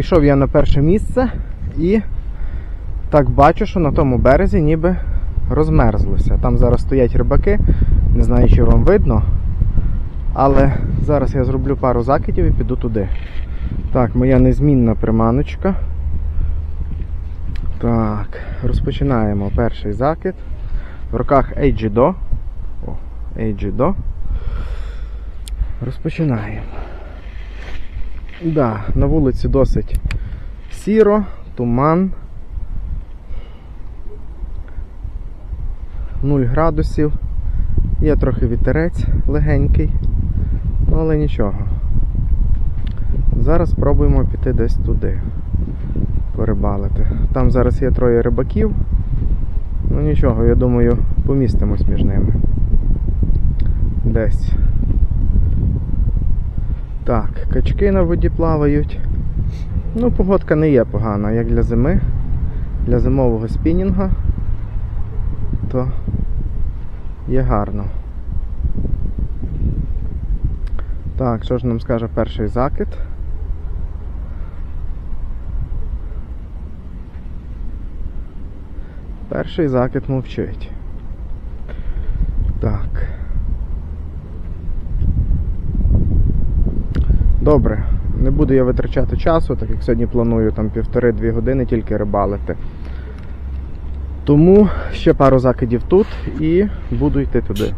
Пішов я на перше місце і так бачу, що на тому березі ніби розмерзлося. Там зараз стоять рибаки, не знаю, чи вам видно. Але зараз я зроблю пару закидів і піду туди. Так, моя незмінна приманочка. Так, розпочинаємо перший закид. В руках Ейджідо. Ейджідо. Розпочинаємо. Да, на вулиці досить сіро, туман. 0 градусів. Є трохи вітерець легенький, ну, але нічого. Зараз спробуємо піти десь туди. Порибалити. Там зараз є троє рибаків. Ну нічого, я думаю, помістимось між ними. Десь. Так, качки на воді плавають. Ну, погодка не є погана, як для зими. Для зимового спінінга, то є гарно. Так, що ж нам скаже перший закид? Перший закид мовчить. Так. Добре, не буду я витрачати часу, так як сьогодні планую там півтори-дві години тільки рибалити. Тому ще пару закидів тут і буду йти туди.